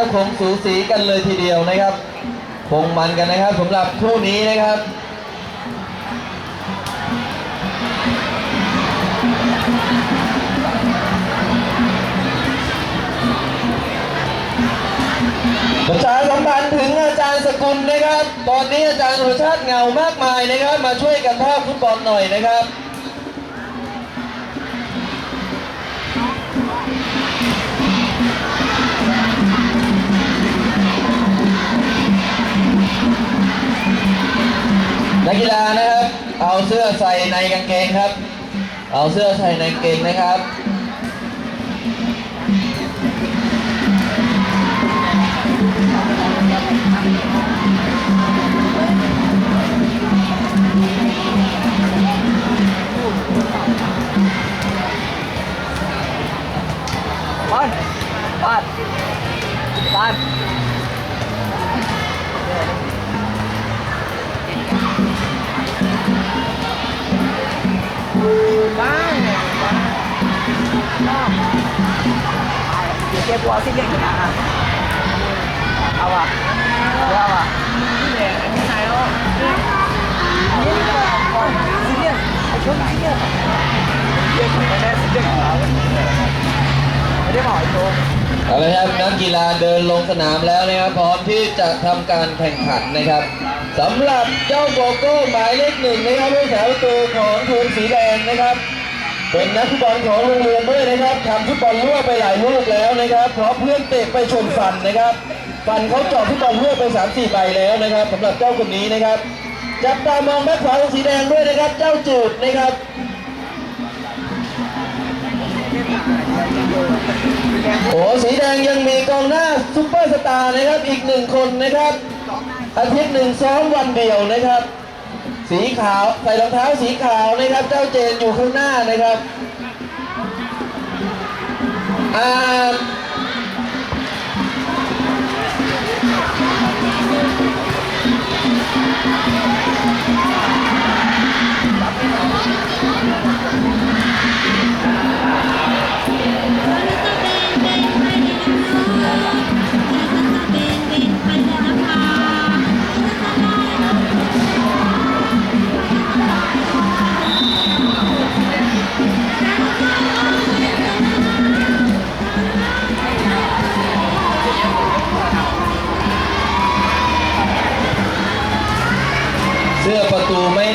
นะครับคงสูสีกันเลยทีเดียวนะครับคงมันกันนะครับสำหรับคู่นี้นะครับประชาสัมพันธ์ถึงอาจารย์สกุลนะครับ ตอนนี้อาจารย์สุรชาติเงามากมายนะครับ มาช่วยกันภาพฟุตบอลหน่อยนะครับ นักกีฬานะครับ เอาเสื้อใส่ในกางเกงครับ เอาเสื้อใส่ในกางเกงนะครับบอลบอล นแล้วนี่นี่ก็บอลสิเด็กไอ้ชุดสิเด็กเด็กไม่ได้สิเด็กเหรอ ไม่ได้บอกไอ้โจ๊กเอาละครับนักกีฬาเดินลงสนามแล้วนะครับพร้อมที่จะทำการแข่งขันนะครับสำหรับเจ้าโกโก้หมายเลขหนึ่งนะครับผู้แถวตัวของทีมสีแดงนะครับ เป็นนักฟุตบอลของโรงเรียนด้วยนะครับทำฟุตบอลรั่วไปหลายลูกแล้วนะครับ เพราะเพื่อนเตะไปชนฟันนะครับฟันเขาเจาะฟุตบอลรั่วไป3 4ใบแล้วนะครับสำหรับเจ้าคนนี้นะครับจับตามองแบ็คขวาของสีแดงด้วยนะครับ เจ้าจืดนะครับ โอ้สีแดงยังมีกองหน้าซุปเปอร์สตาร์นะครับอีกหนึ่งคนนะครับอาทิตย์หนึ่งซ้อมวันเดียวนะครับ สีขาวใส่รองเท้าสีขาวนะครับ เจ้าเจนอยู่ข้างหน้านะครับอ่า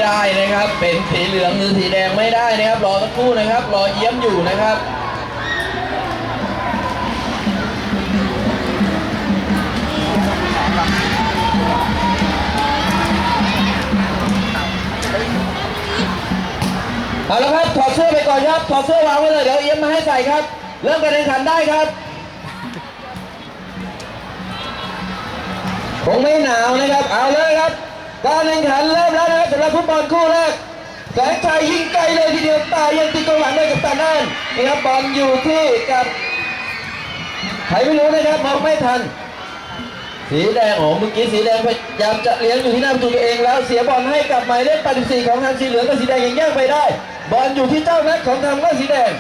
ได้นะครับ เป็นสีเหลืองหรือสีแดงไม่ได้นะครับ รอสักครู่นะครับ รอเยี่ยมอยู่นะครับเอาละครับถอดเสื้อไปก่อนครับถอดเสื้อวางไว้เลยเดี๋ยวเอี้ยมมาให้ใส่ครับ เริ่มการแข่งขันได้ครับคงไม่หนาวนะครับ เอาเลยครับ การแข่งขันเริ่มแล้วนะครับสำหรับฟุตบอลคู่แรกแสงชัยยิงไกลเลยทีเดียวตายยังติดกองหลังได้กับตาน่านนะครับบอลอยู่ที่กับใครไม่รู้นะครับมองไม่ทัน สีแดงโอ้เมื่อกี้สีแดงพยายามจะเลี้ยงอยู่ที่หน้าประตูตัวเองแล้วเสียบอลให้กับหมายเลข84ของทางสีเหลืองกับสีแดงยังแย่งไปได้ บอลอยู่ที่เจ้าแม็กของทางด้านสีแดง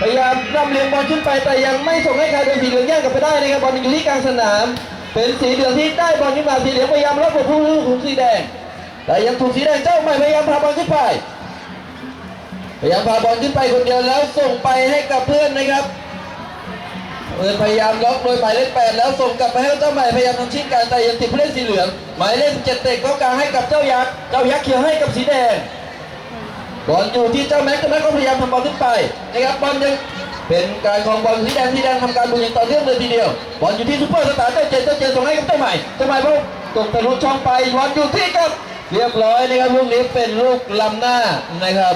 พยายามนำเลี้ยงบอลขึ้นไปแต่ยังไม่ส่งให้ใครเป็นสีเหลืองแย่งกลับไปได้นะครับบอลอยู่ที่กลางสนาม เป็นสีเหลืองที่ได้บอลขึ้นมาสีเหลืองพยายามรับบทผู้ลูกของสีแดง แต่ยังถูกสีแดงเจ้าใหม่พยายามพาบอลขึ้นไปพยายามพาบอลขึ้นไปคนเดียวแล้วส่งไปให้กับเพื่อนนะครับเอินพยายามล็อกโดยหมายเลขแปดแล้วส่งกลับไปให้เจ้าใหม่พยายามทำชิ้นการแต่ยังติดผู้เล่นสีเหลือง หมายเลขเจ็ดเตะเข้ากลางให้กับเจ้ายักษ์เจ้ายักษ์เขี่ยให้กับสีแดงบอลอยู่ที่เจ้าแม็กซ์เจ้าแม็กซ์ก็พยายามทำบอลขึ้นไปนะครับบอลยัง เป็นการของบอลสีแดงสีแดงทำการบุกอย่างต่อเนื่องเลยทีเดียวบอลอยู่ที่ซูเปอร์สตาร์เจ้าเจนเจ้าเจนส่งให้กับเจ้าใหม่เจ้าใหม่พวกตรงทะลุช่องไปบอลอยู่ที่กับ เรียบร้อยนะครับลูกนี้เป็นลูกล้ำหน้านะครับ